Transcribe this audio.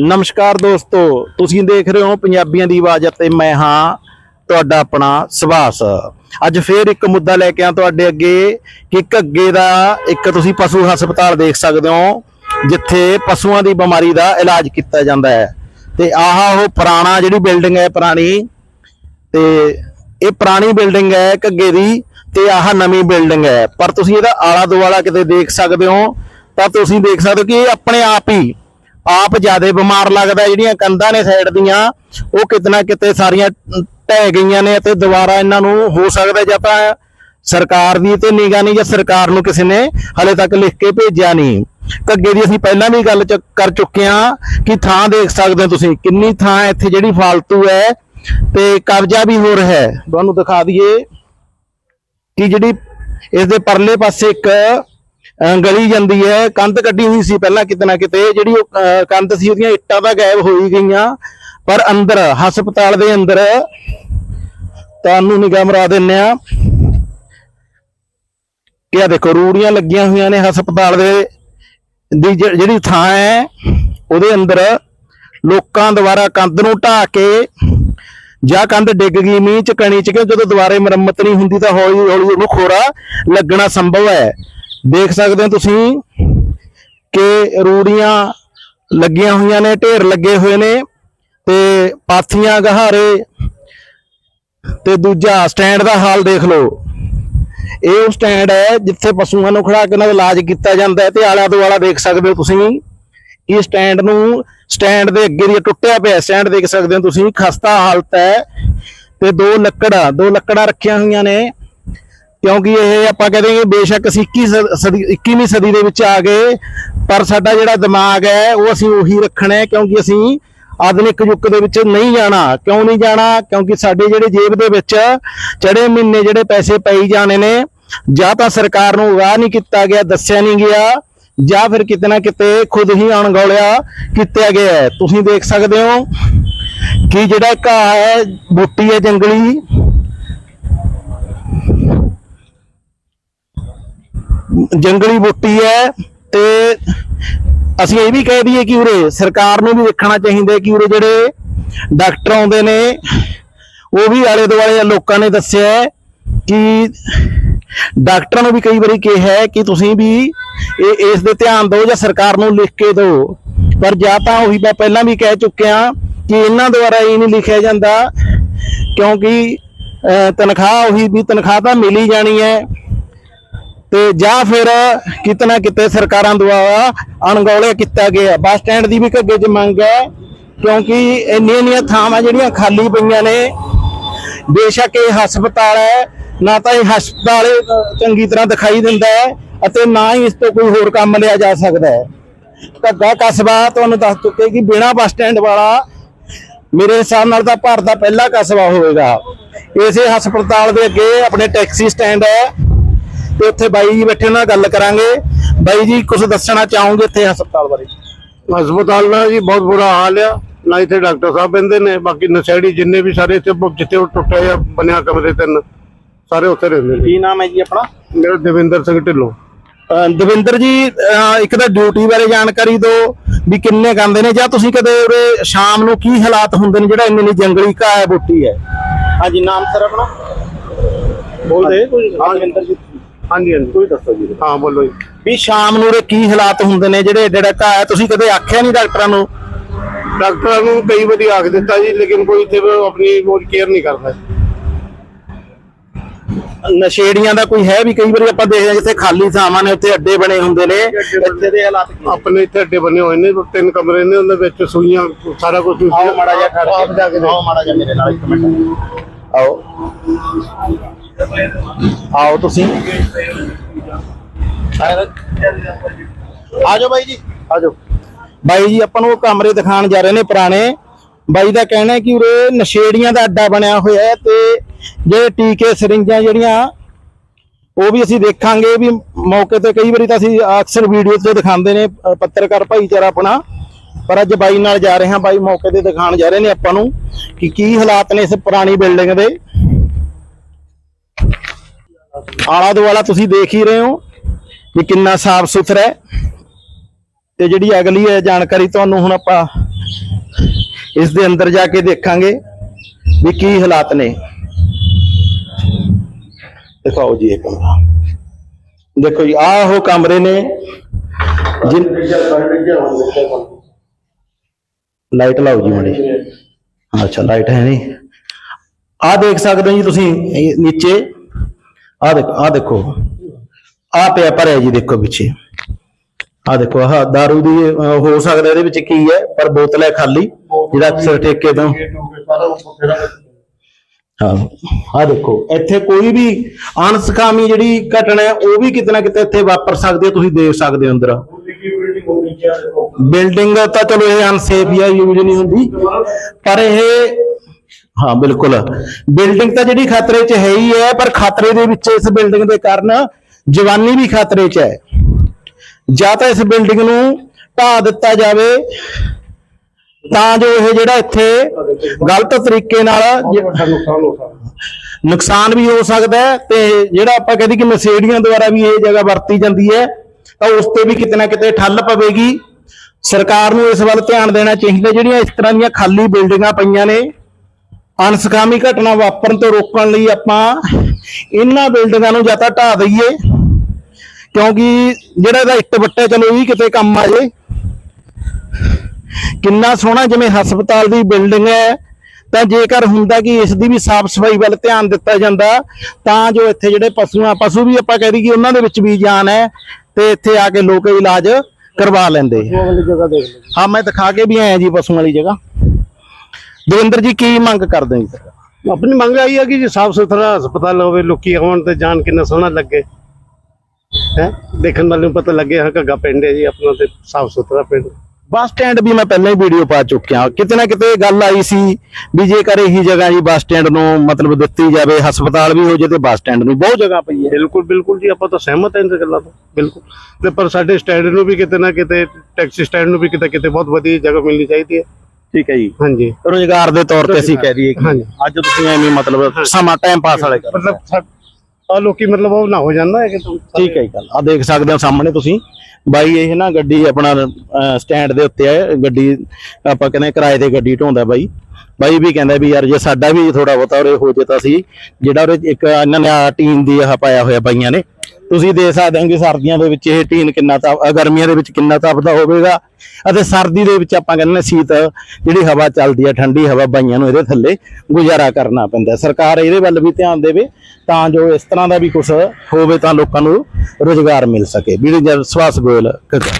ਨਮਸਕਾਰ ਦੋਸਤੋ, ਤੁਸੀਂ ਦੇਖ ਰਹੇ ਹੋ ਪੰਜਾਬੀਆਂ ਦੀ ਆਵਾਜ਼ ਅਤੇ ਮੈਂ ਹਾਂ ਤੁਹਾਡਾ ਆਪਣਾ ਸੁਭਾਸ। ਅੱਜ ਫੇਰ ਇੱਕ ਮੁੱਦਾ ਲੈ ਕੇ ਆ ਤੁਹਾਡੇ ਅੱਗੇ ਕਿ ਘੱਗੇ ਦਾ ਇੱਕ ਤੁਸੀਂ ਪਸ਼ੂ ਹਸਪਤਾਲ ਦੇਖ ਸਕਦੇ ਹੋ, ਜਿੱਥੇ ਪਸ਼ੂਆਂ ਦੀ ਬਿਮਾਰੀ ਦਾ ਇਲਾਜ ਕੀਤਾ ਜਾਂਦਾ ਹੈ। ਤੇ ਆਹ ਉਹ ਪੁਰਾਣਾ ਜਿਹੜੀ ਬਿਲਡਿੰਗ ਹੈ ਪੁਰਾਣੀ, ਤੇ ਇਹ ਪੁਰਾਣੀ ਬਿਲਡਿੰਗ ਹੈ ਘੱਗੇ ਦੀ ਤੇ ਆਹ ਨਵੀਂ ਬਿਲਡਿੰਗ ਹੈ। ਪਰ ਤੁਸੀਂ ਇਹਦਾ ਆਲਾ ਦੁਆਲਾ ਕਿਤੇ ਦੇਖ ਸਕਦੇ ਹੋ, ਤਾਂ ਤੁਸੀਂ ਦੇਖ ਸਕਦੇ ਹੋ ਕਿ ਇਹ ਆਪਣੇ ਆਪ ਹੀ ਆਪ ਜ਼ਿਆਦਾ ਬਿਮਾਰ ਲੱਗਦਾ ਜਿਹੜੀਆਂ ਕੰਧਾਂ ਨੇ ਸਾਈਡ ਦੀਆਂ, ਉਹ ਕਿਤਨਾ ਕਿਤੇ ਸਾਰੀਆਂ ਢਹਿ ਗਈਆਂ ਨੇ ਅਤੇ ਦੁਬਾਰਾ ਇਹਨਾਂ ਨੂੰ ਹੋ ਸਕਦਾ ਜਾਂ ਤਾਂ ਸਰਕਾਰ ਦੀ ਤੇ ਨਿਗਾਹ ਨਹੀਂ ਜਾਂ ਸਰਕਾਰ ਨੂੰ ਕਿਸੇ ਨੇ ਹਲੇ ਤੱਕ ਲਿਖ ਕੇ ਭੇਜਿਆ ਨਹੀਂ। ਘੱਗੇ ਦੀ ਅਸੀਂ ਪਹਿਲਾਂ ਵੀ ਗੱਲ ਚ- ਕਰ ਚੁੱਕੇ ਹਾਂ ਕਿ ਥਾਂ ਦੇਖ ਸਕਦੇ ਹੋ ਤੁਸੀਂ, ਕਿੰਨੀ ਥਾਂ ਇੱਥੇ ਜਿਹੜੀ ਫਾਲਤੂ ਹੈ ਤੇ ਕਬਜ਼ਾ ਵੀ ਹੋ ਰਿਹਾ ਹੈ। ਤੁਹਾਨੂੰ ਦਿਖਾ ਦਈਏ ਕਿ ਜਿਹੜੀ ਇਸ ਦੇ ਪਰਲੇ ਪਾਸੇ ਇੱਕ ਗਲੀ ਜਾਂਦੀ ਹੈ, ਕੰਧ ਕੱਢੀ ਹੋਈ ਸੀ ਪਹਿਲਾਂ ਕਿਤੇ ਨਾ ਕਿਤੇ, ਜਿਹੜੀ ਉਹ ਕੰਧ ਸੀ ਉਹਦੀਆਂ ਇੱਟਾਂ ਤਾਂ ਗਾਇਬ ਹੋ ਹੀ ਗਈਆਂ, ਪਰ ਅੰਦਰ, ਹਸਪਤਾਲ ਦੇ ਅੰਦਰ ਤੁਹਾਨੂੰ ਨਿਗਾਹ ਮਰਾ ਦਿੰਨੇ ਆ ਕਿ ਆ ਦੇਖੋ, ਰੂੜੀਆਂ ਲੱਗੀਆਂ ਹੋਈਆਂ ਨੇ ਹਸਪਤਾਲ ਦੇ, ਦੀ ਜਿਹੜੀ ਥਾਂ ਹੈ, ਉਹਦੇ ਅੰਦਰ ਲੋਕਾਂ ਦੁਆਰਾ ਕੰਧ ਨੂੰ ਢਾਹ ਕੇ ਜਾਂ ਕੰਧ ਡਿੱਗ ਗਈ, ਮੀਂਹ ਚ ਕਣੀ ਚ ਕਿ ਜਦੋਂ ਦੁਬਾਰੇ ਮੁਰੰਮਤ ਨਹੀਂ ਹੁੰਦੀ ਤਾਂ ਹੌਲੀ ਹੌਲੀ ਉਹਨੂੰ ਖੋਰਾ ਲੱਗਣਾ ਸੰਭਵ ਹੈ। ਦੇਖ ਸਕਦੇ ਹੋ ਤੁਸੀਂ ਕਿ ਰੂੜੀਆਂ ਲੱਗੀਆਂ ਹੋਈਆਂ ਨੇ, ਢੇਰ ਲੱਗੇ ਹੋਏ ਨੇ ਤੇ ਪਾਥੀਆਂ ਗਹਾਰੇ ਤੇ ਦੂਜਾ ਸਟੈਂਡ ਦਾ ਹਾਲ ਦੇਖ ਲਓ। ਇਹ ਉਹ ਸਟੈਂਡ ਹੈ ਜਿੱਥੇ ਪਸ਼ੂਆਂ ਨੂੰ ਖੜਾ ਕੇ ਉਹਨਾਂ ਦਾ ਇਲਾਜ ਕੀਤਾ ਜਾਂਦਾ ਹੈ ਤੇ ਆਲਾ ਦੁਆਲਾ ਦੇਖ ਸਕਦੇ ਹੋ ਤੁਸੀਂ। ਇਹ ਸਟੈਂਡ ਨੂੰ ਸਟੈਂਡ ਦੇ ਅੱਗੇ ਦੀ ਟੁੱਟਿਆ ਪਿਆ ਸਟੈਂਡ ਦੇਖ ਸਕਦੇ ਹੋ ਤੁਸੀਂ। ਖਸਤਾ ਹਾਲਤ ਹੈ ਤੇ ਦੋ ਲੱਕੜਾਂ ਦੋ ਲੱਕੜਾਂ ਰੱਖੀਆਂ ਹੋਈਆਂ ਨੇ। ਕਿਉਂਕਿ ਇਹ ਆਪਾਂ ਕਹਿੰਦੇ ਕਿ ਬੇਸ਼ੱਕ ਅਸੀਂ 21 ਸ- ਸਦੀ 21ਵੀਂ ਸਦੀ ਦੇ ਵਿੱਚ ਆ ਗਏ, ਪਰ ਸਾਡਾ ਜਿਹੜਾ ਦਿਮਾਗ ਹੈ, ਉਹ ਅਸੀਂ ਉਹੀ ਰੱਖਣਾ ਹੈ ਕਿਉਂਕਿ ਅਸੀਂ ਆਧੁਨਿਕ ਯੁੱਗ ਦੇ ਵਿੱਚ ਨਹੀਂ ਜਾਣਾ। ਕਿਉਂ ਨਹੀਂ ਜਾਣਾ? ਕਿਉਂਕਿ ਸਾਡੇ ਜਿਹੜੇ ਜੇਬ ਦੇ ਵਿੱਚ ਚੜੇ ਮਹੀਨੇ ਜਿਹੜੇ ਪੈਸੇ ਪਈ ਜਾਣੇ ਨੇ, ਜਾਂ ਤਾਂ ਸਰਕਾਰ ਨੂੰ ਵਾਹ ਨਹੀਂ ਕੀਤਾ ਗਿਆ, ਦੱਸਿਆ ਨਹੀਂ ਗਿਆ, ਜਾਂ ਫਿਰ ਕਿਤੇ ਨਾ ਕਿਤੇ ਖੁਦ ਹੀ ਅਣਗੌਲਿਆ ਕੀਤਾ ਗਿਆ ਹੈ। ਤੁਸੀਂ ਦੇਖ ਸਕਦੇ ਹੋ ਕਿ ਜਿਹੜਾ ਘਾਹ ਹੈ, ਬੂਟੀ ਹੈ, ਜੰਗਲੀ ਜੰਗਲੀ ਬੂਟੀ ਹੈ ਤੇ ਅਸੀਂ ਇਹ ਵੀ ਕਹਿ ਦਈਏ ਕਿ ਉਰੇ ਸਰਕਾਰ ਨੂੰ ਵੀ ਦੇਖਣਾ ਚਾਹੀਦਾ ਕਿ ਉਰੇ ਜਿਹੜੇ ਡਾਕਟਰ ਆਉਂਦੇ ਨੇ, ਉਹ ਵੀ ਆਲੇ ਦੁਆਲੇ ਲੋਕਾਂ ਨੇ ਦੱਸਿਆ ਕਿ ਡਾਕਟਰਾਂ ਨੂੰ ਵੀ ਕਈ ਵਾਰੀ ਕਿਹਾ ਹੈ ਕਿ ਤੁਸੀਂ ਵੀ ਇਹ, ਇਸ ਦੇ ਧਿਆਨ ਦਿਓ ਜਾਂ ਸਰਕਾਰ ਨੂੰ ਲਿਖ ਕੇ ਦਿਓ। ਪਰ ਜਾਂ ਤਾਂ ਉਹੀ ਮੈਂ ਪਹਿਲਾਂ ਵੀ ਕਹਿ ਚੁੱਕਿਆ ਕਿ ਇਹਨਾਂ ਦੁਆਰਾ ਇਹ ਨਹੀਂ ਲਿਖਿਆ ਜਾਂਦਾ ਕਿਉਂਕਿ ਤਨਖਾਹ ਉਹੀ ਵੀ ਤਨਖਾਹ ਤਾਂ ਮਿਲ ਹੀ ਜਾਣੀ ਹੈ। ਤੇ ਜਾਂ ਫਿਰ ਕਿਤੇ ਨਾ ਕਿਤੇ ਸਰਕਾਰਾਂ ਦੁਆਰਾ ਅਣਗੌਲਿਆ ਕੀਤਾ ਗਿਆ। ਬੱਸ ਸਟੈਂਡ ਦੀ ਵੀ ਘੱਗੇ 'ਚ ਮੰਗ ਹੈ, ਕਿਉਂਕਿ ਇੰਨੀਆਂ ਇੰਨੀਆਂ ਥਾਵਾਂ ਜਿਹੜੀਆਂ ਖਾਲੀ ਪਈਆਂ ਨੇ, ਬੇਸ਼ੱਕ ਇਹ ਹਸਪਤਾਲ ਹੈ, ਨਾ ਤਾਂ ਇਹ ਹਸਪਤਾਲ ਚੰਗੀ ਤਰ੍ਹਾਂ ਦਿਖਾਈ ਦਿੰਦਾ ਹੈ ਅਤੇ ਨਾ ਹੀ ਇਸ ਤੋਂ ਕੋਈ ਹੋਰ ਕੰਮ ਲਿਆ ਜਾ ਸਕਦਾ ਹੈ। ਘੱਗਾ ਕਸਬਾ ਤੁਹਾਨੂੰ ਦੱਸ ਚੁੱਕੇ ਕਿ ਬਿਨਾ ਬੱਸ ਸਟੈਂਡ ਵਾਲਾ ਮੇਰੇ ਹਿਸਾਬ ਨਾਲ ਤਾਂ ਭਾਰਤ ਦਾ ਪਹਿਲਾ ਕਸਬਾ ਹੋਵੇਗਾ। ਇਸੇ ਹਸਪਤਾਲ ਦੇ ਅੱਗੇ ਆਪਣੇ ਟੈਕਸੀ ਸਟੈਂਡ ਹੈ ਤੇ ਉੱਥੇ ਬਾਈ ਜੀ ਬੈਠੇ ਉਹਨਾਂ ਨਾਲ ਗੱਲ ਕਰਾਂਗੇ। ਬਾਈ ਜੀ ਕੁਝ ਦੱਸਣਾ ਚਾਹੋਗੇ ਇੱਥੇ ਹਸਪਤਾਲ ਬਾਰੇ? ਹਸਪਤਾਲ ਦਾ ਜੀ ਬਹੁਤ ਬੁਰਾ ਹਾਲ ਆ। ਨਾ ਇੱਥੇ ਡਾਕਟਰ ਸਾਹਿਬ ਬੰਦੇ ਨੇ ਬਾਕੀ ਨਸ਼ੇੜੀ ਜਿੰਨੇ ਵੀ ਸਾਰੇ ਇੱਥੇ ਜਿੱਥੇ ਉਹ ਟੁੱਟਿਆ ਜਾਂ ਬਣਿਆ ਕਮਰੇ ਤਿੰਨ ਸਾਰੇ ਉੱਥੇ ਰਹਿੰਦੇ ਨੇ। ਕੀ ਨਾਮ ਹੈ ਜੀ ਆਪਣਾ? ਮੇਰਾ ਦੇਵਿੰਦਰ ਸਿੰਘ ਢਿੱਲੋਂ। ਦਵਿੰਦਰ ਜੀ ਇੱਕ ਤਾਂ ਡਿਊਟੀ ਬਾਰੇ ਜਾਣਕਾਰੀ ਦਿਓ ਵੀ ਕਿੰਨੇ ਗਾਂਦੇ ਨੇ ਜਾਂ ਤੁਸੀਂ ਕਦੇ ਉਰੇ ਸ਼ਾਮ ਨੂੰ ਕੀ ਹਾਲਾਤ ਹੁੰਦੇ ਨੇ ਜਿਹੜਾ ਇੰਨੀ ਇੰਨੀ ਜੰਗਲੀ ਘਾਹ ਹੈ ਬੂਟੀ ਹੈ? ਹਾਂਜੀ ਨਾਮ ਸਰ ਆਪਣਾ? ਬੋਲਦੇ ਕੋਈ? ਦਵਿੰਦਰ ਜੀ। ਹਾਂਜੀ ਹਾਂਜੀ। ਕੋਈ ਦੱਸੋ ਜੀ। ਹਾਂ ਬੋਲੋ ਜੀ। ਵੀ ਸ਼ਾਮ ਨੂੰ ਉਰੇ ਕੀ ਹਾਲਾਤ ਹੁੰਦੇ ਨੇ ਜਿਹੜੇ ਜਿਹੜਾ ਘਾਹ ਹੈ ਤੁਸੀਂ ਕਦੇ ਆਖਿਆ ਨਹੀਂ ਡਾਕਟਰਾਂ ਨੂੰ? ਡਾਕਟਰਾਂ ਨੂੰ ਕਈ ਵਾਰੀ ਆਖ ਦਿੱਤਾ ਜੀ ਲੇਕਿਨ ਕੋਈ ਇੱਥੇ ਆਪਣੀ ਉਹ ਕੇਅਰ ਨਹੀਂ ਕਰਦਾ। ਨਸ਼ੇੜੀਆਂ ਦਾ ਕੋਈ ਹੈ ਵੀ? ਕਈ ਵਾਰੀ ਆਪਾਂ ਦੇਖਦੇ ਹਾਂ ਜਿੱਥੇ ਖਾਲੀ ਥਾਵਾਂ ਨੇ ਉੱਥੇ ਅੱਡੇ ਬਣੇ ਹੁੰਦੇ ਨੇ। ਇੱਥੇ ਦੇ ਹਾਲਾਤ ਕੀ ਨੇ? ਆਪਣੇ ਇੱਥੇ ਅੱਡੇ ਬਣੇ ਹੋਏ ਨੇ ਤਿੰਨ ਕਮਰੇ ਨੇ ਉਹਨਾਂ ਵਿੱਚ ਸੂਈਆਂ ਸਾਰਾ ਕੁਝ ਆਓ ਮਾੜਾ ਜਿਹਾ ਖੜ ਆਪ ਜਾ ਕੇ ਕੇ ਆਓ ਮਾੜਾ ਜਿਹਾ ਮੇਰੇ ਨਾਲ ਇੱਕ ਮਿੰਟ। ਆਓ। ਆਓ ਤੁਸੀਂ। ਆ ਜਾਓ ਬਾਈ ਜੀ। ਆ ਜਾਓ ਬਾਈ ਜੀ ਆਪਾਂ ਨੂੰ ਉਹ ਕਮਰੇ ਦਿਖਾਣ ਜਾ ਰਹੇ ਨੇ ਪੁਰਾਣੇ। ਬਾਈ ਦਾ ਕਹਿਣਾ ਹੈ ਕਿ ਉਰੇ ਨਸ਼ੇੜੀਆਂ ਦਾ ਅੱਡਾ ਬਣਿਆ ਹੋਇਆ ਹੈ ਤੇ ਜਿਹੜੇ ਟੀਕੇ ਸਰਿੰਜਾਂ ਜਿਹੜੀਆਂ ਉਹ ਵੀ ਅਸੀਂ ਦੇਖਾਂਗੇ ਵੀ ਮੌਕੇ ਤੇ ਕਈ ਵਾਰੀ ਤਾਂ ਅਸੀਂ ਅਕਸਰ ਵੀਡੀਓ ਤੇ ਦਿਖਾਉਂਦੇ ਨੇ ਪੱਤਰਕਾਰ ਭਾਈਚਾਰਾ ਆਪਣਾ। ਪਰ ਅੱਜ ਬਾਈ ਨਾਲ ਜਾ ਰਹੇ ਹਾਂ ਬਾਈ ਮੌਕੇ ਤੇ ਦਿਖਾਣ ਜਾ ਰਹੇ ਨੇ ਆਪਾਂ ਨੂੰ ਕਿ ਕੀ ਹਾਲਾਤ ਨੇ ਇਸ ਪੁਰਾਣੀ ਬਿਲਡਿੰਗ ਦੇ। ਆਲਾ ਦੁਆਲਾ ਤੁਸੀਂ ਦੇਖ ਹੀ ਰਹੇ ਹੋ ਕਿ ਕਿੰਨਾ ਸਾਫ਼ ਸੁਥਰਾ ਹੈ। ਤੇ ਜਿਹੜੀ ਅਗਲੀ ਹੈ ਜਾਣਕਾਰੀ ਤੁਹਾਨੂੰ ਹੁਣ ਆਪਾਂ ਇਸ ਦੇ ਅੰਦਰ ਜਾ ਕੇ ਦੇਖਾਂਗੇ ਵੀ ਕੀ ਹਾਲਾਤ ਨੇ। ਦਿਖਾਓ ਜੀ ਇਹ ਕਮਰਾ ਦੇਖੋ ਜੀ, ਆਹ ਉਹ ਕਮਰੇ ਨੇ ਜਿਨ ਲਾਈਟ ਲਾਓ ਜੀ ਮੜੀ ਅੱਛਾ, ਲਾਈਟ ਹੈ ਨਹੀਂ। ਆਹ ਦੇਖ ਸਕਦੇ ਹੋ ਜੀ ਤੁਸੀਂ ਨੀਚੇ। ਆਹ ਦੇਖੋ ਆਹ ਦੇਖੋ। ਆਹ ਪਿਆ ਭਰਿਆ ਜੀ, ਦੇਖੋ ਪਿੱਛੇ। ਆਹ ਦੇਖੋ, ਆਹ दारू ਦੀ ਹੋ ਸਕਦਾ ਇਹਦੇ ਵਿੱਚ ਕੀ ਹੈ, ਪਰ ਬੋਤਲ ਹੈ ਖਾਲੀ, ਜਿਹੜਾ ਅਕਸਰ ਠੇਕੇ ਤੋਂ। ਹਾਂ, ਆਹ ਦੇਖੋ, ਇੱਥੇ ਕੋਈ ਵੀ ਅਣਸਕਾਮੀ ਜਿਹੜੀ ਘਟਨਾ ਹੈ, ਉਹ ਵੀ ਕਿਤੇ ਨਾ ਕਿਤੇ ਇੱਥੇ ਵਾਪਰ ਸਕਦੀ ਹੈ, ਤੁਸੀਂ ਦੇਖ ਸਕਦੇ ਹੋ ਅੰਦਰ। ਬਿਲਡਿੰਗ ਤਾਂ ਚਲੋ ਇਹ ਅਨਸੇਫ ਜਾਂ ਯੂਜ਼ ਨਹੀਂ ਹੁੰਦੀ। ਪਰ ਇਹ ਹਾਂ ਬਿਲਕੁਲ। ਬਿਲਡਿੰਗ ਤਾਂ ਜਿਹੜੀ ਖਤਰੇ 'ਚ ਹੈ ਹੀ ਹੈ ਪਰ ਖਤਰੇ ਦੇ ਵਿੱਚ ਇਸ ਬਿਲਡਿੰਗ ਦੇ ਕਾਰਨ ਜਵਾਨੀ ਵੀ ਖਤਰੇ 'ਚ ਹੈ। ਜਾਂ ਤਾਂ ਇਸ ਬਿਲਡਿੰਗ ਨੂੰ ਢਾਹ ਦਿੱਤਾ ਜਾਵੇ ਤਾਂ ਜੋ ਇਹ ਜਿਹੜਾ ਇੱਥੇ ਗਲਤ ਤਰੀਕੇ ਨਾਲ ਨੁਕਸਾਨ ਵੀ ਹੋ ਸਕਦਾ ਹੈ ਤੇ ਜਿਹੜਾ ਆਪਾਂ ਕਹਿੰਦੇ ਕਿ ਨਸ਼ੇੜੀਆਂ ਦੁਆਰਾ ਵੀ ਇਹ ਜਗ੍ਹਾ ਵਰਤੀ ਜਾਂਦੀ ਹੈ ਤਾਂ ਉਸ ਤੇ ਵੀ ਕਿਤੇ ਨਾ ਕਿਤੇ ਠੱਲ ਪਵੇਗੀ। ਸਰਕਾਰ ਨੂੰ ਇਸ ਵੱਲ ਧਿਆਨ ਦੇਣਾ ਚਾਹੀਦਾ ਜਿਹੜੀਆਂ ਇਸ ਤਰ੍ਹਾਂ ਦੀਆਂ ਖਾਲੀ ਬਿਲਡਿੰਗਾਂ ਪਈਆਂ ਨੇ। ਅਣਸਕਾਮੀ ਘਟਨਾ ਵਾਪਰਨ ਤੋਂ ਰੋਕਣ ਲਈ ਆਪਾਂ ਇਹਨਾਂ ਬਿਲਡਿੰਗਾਂ ਨੂੰ ਜਾਂ ਤਾਂ ਢਾਹ ਦਈਏ ਕਿਉਂਕਿ ਜਿਹੜਾ ਇਹਦਾ ਇੱਟ ਵੱਟੇ ਚਲੋ ਇਹ ਵੀ ਕਿਤੇ ਕੰਮ ਆ ਜੇ। ਕਿੰਨਾ ਸੋਹਣਾ ਜਿਵੇਂ ਹਸਪਤਾਲ ਦੀ ਬਿਲਡਿੰਗ ਹੈ ਤਾਂ ਜੇਕਰ ਹੁੰਦਾ ਕਿ ਇਸ ਦੀ ਵੀ ਸਾਫ਼ ਸਫ਼ਾਈ ਵੱਲ ਧਿਆਨ ਦਿੱਤਾ ਜਾਂਦਾ ਤਾਂ ਜੋ ਇੱਥੇ ਜਿਹੜੇ ਪਸ਼ੂਆਂ ਪਸ਼ੂ ਵੀ ਆਪਾਂ ਕਹਿ ਦਈਏ ਉਹਨਾਂ ਦੇ ਵਿੱਚ ਵੀ ਜਾਨ ਹੈ ਤੇ ਇੱਥੇ ਆ ਕੇ ਲੋਕ ਇਲਾਜ ਕਰਵਾ ਲੈਂਦੇ ਹਾਂ ਮੈਂ ਦਿਖਾ ਕੇ ਵੀ ਆਇਆ ਜੀ ਪਸ਼ੂਆਂ ਵਾਲੀ ਜਗ੍ਹਾ। ਦਵਿੰਦਰ ਜੀ ਕੀ ਮੰਗ ਕਰਦੇ ਹੋ? ਜੀ ਆਪਣੀ ਮੰਗ ਆਈ ਹੈ ਕਿ ਜੀ ਸਾਫ਼ ਸੁਥਰਾ ਹਸਪਤਾਲ ਹੋਵੇ ਲੋਕੀ ਆਉਣ ਤੇ ਜਾਣ ਕਿੰਨਾ ਸੋਹਣਾ ਲੱਗੇ। ਹੈ? ਦੇਖਣ ਵਾਲੇ ਨੂੰ ਪਤਾ ਲੱਗੇ ਹਾਂ ਘੱਗਾ ਪਿੰਡ ਹੈ ਜੀ ਆਪਣਾ ਤੇ ਸਾਫ਼ ਸੁਥਰਾ ਪਿੰਡ। ਬੱਸ ਸਟੈਂਡ ਵੀ ਮੈਂ ਪਹਿਲਾਂ ਹੀ ਵੀਡੀਓ ਪਾ ਚੁੱਕਿਆ। ਕਿਤੇ ਨਾ ਕਿਤੇ ਗੱਲ ਆਈ ਸੀ ਵੀ ਜੇਕਰ ਇਹੀ ਜਗ੍ਹਾ ਜੀ ਬੱਸ ਸਟੈਂਡ ਨੂੰ ਮਤਲਬ ਦਿੱਤੀ ਜਾਵੇ ਹਸਪਤਾਲ ਵੀ ਹੋ ਜੇ ਤੇ ਬੱਸ ਸਟੈਂਡ ਨੂੰ ਬਹੁਤ ਜਗ੍ਹਾ ਪਈ ਹੈ। ਬਿਲਕੁਲ ਬਿਲਕੁਲ ਜੀ ਆਪਾਂ ਤਾਂ ਸਹਿਮਤ ਹਾਂ ਇਹਨਾਂ ਗੱਲਾਂ ਤੋਂ ਬਿਲਕੁਲ। ਤੇ ਪਰ ਸਾਡੇ ਸਟੈਂਡ ਨੂੰ ਵੀ ਕਿਤੇ ਨਾ ਕਿਤੇ ਟੈਕਸੀ ਸਟੈਂਡ ਨੂੰ ਵੀ ਕਿਤੇ ਕਿਤੇ ਬਹੁਤ ਵਧੀਆ ਜਗ੍ਹਾ ਮਿਲਣੀ ਚਾਹੀਦੀ ਹੈ। ਠੀਕ ਹੈ ਜੀ। ਹਾਂਜੀ। ਰੋਜ਼ਗਾਰ ਦੇ ਤੌਰ ਤੇ ਅਸੀਂ ਕਹਿ ਦਈਏ ਕਿ ਹਾਂਜੀ। ਅੱਜ ਤੁਸੀਂ ਐਵੇਂ ਮਤਲਬ ਸਮਾਂ ਟਾਈਮ ਪਾਸ ਵਾਲੇ ਕਰ ਮਤਲਬ ਆ ਲੋਕੀ ਮਤਲਬ ਉਹ ਨਾ ਹੋ ਜਾਂਦਾ ਹੈ ਕਿ ਤੂੰ ਠੀਕ ਹੈ ਜੀ ਗੱਲ। ਆ ਦੇਖ ਸਕਦੇ ਹੋ ਸਾਹਮਣੇ ਤੁਸੀਂ। ਬਾਈ ਇਹ ਨਾ ਗੱਡੀ ਆਪਣਾ ਸਟੈਂਡ ਦੇ ਉੱਤੇ ਹੈ ਗੱਡੀ ਆਪਾਂ ਕਹਿੰਦੇ ਕਿਰਾਏ ਤੇ ਗੱਡੀ ਢੋਂਦਾ ਬਾਈ। ਬਾਈ ਵੀ ਕਹਿੰਦਾ ਵੀ ਯਾਰ ਜੇ ਸਾਡਾ ਵੀ ਥੋੜਾ ਬਹੁਤਾ ਉਰੇ ਹੋ ਜੇ ਤਾਂ ਸੀ ਜਿਹੜਾ ਉਰੇ ਇੱਕ ਇਹਨਾਂ ਨੇ ਟੀਨ ਦੀ ਆਹ ਪਾਇਆ ਹੋਇਆ ਬਾਈਆਂ ਨੇ, ਤੁਸੀਂ ਦੇਖ ਸਕਦੇ ਹੋ ਕਿ ਸਰਦੀਆਂ ਦੇ ਵਿੱਚ ਇਹ ਟੀਨ ਕਿੰਨਾ ਤਾਂ ਗਰਮੀਆਂ ਦੇ ਵਿੱਚ ਕਿੰਨਾ ਤਪਦਾ ਹੋਵੇਗਾ ਅਤੇ ਸਰਦੀ ਦੇ ਵਿੱਚ ਆਪਾਂ ਕਹਿੰਦੇ ਸ਼ੀਤ ਜਿਹੜੀ ਹਵਾ ਚੱਲਦੀ ਹੈ, ਠੰਡੀ ਹਵਾ ਬਾਈਆਂ ਨੂੰ ਇਹਦੇ ਥੱਲੇ ਗੁਜ਼ਾਰਾ ਕਰਨਾ ਪੈਂਦਾ। ਸਰਕਾਰ ਇਹਦੇ ਵੱਲ ਵੀ ਧਿਆਨ ਦੇਵੇ ਤਾਂ ਜੋ ਇਸ ਤਰ੍ਹਾਂ ਦਾ ਵੀ ਕੁਝ ਹੋਵੇ ਤਾਂ ਲੋਕਾਂ ਨੂੰ ਰੋਜ਼ਗਾਰ ਮਿਲ ਸਕੇ। ਵੀਡੀਓ ਜਲ ਗੋਇਲ ਘੱਗਾ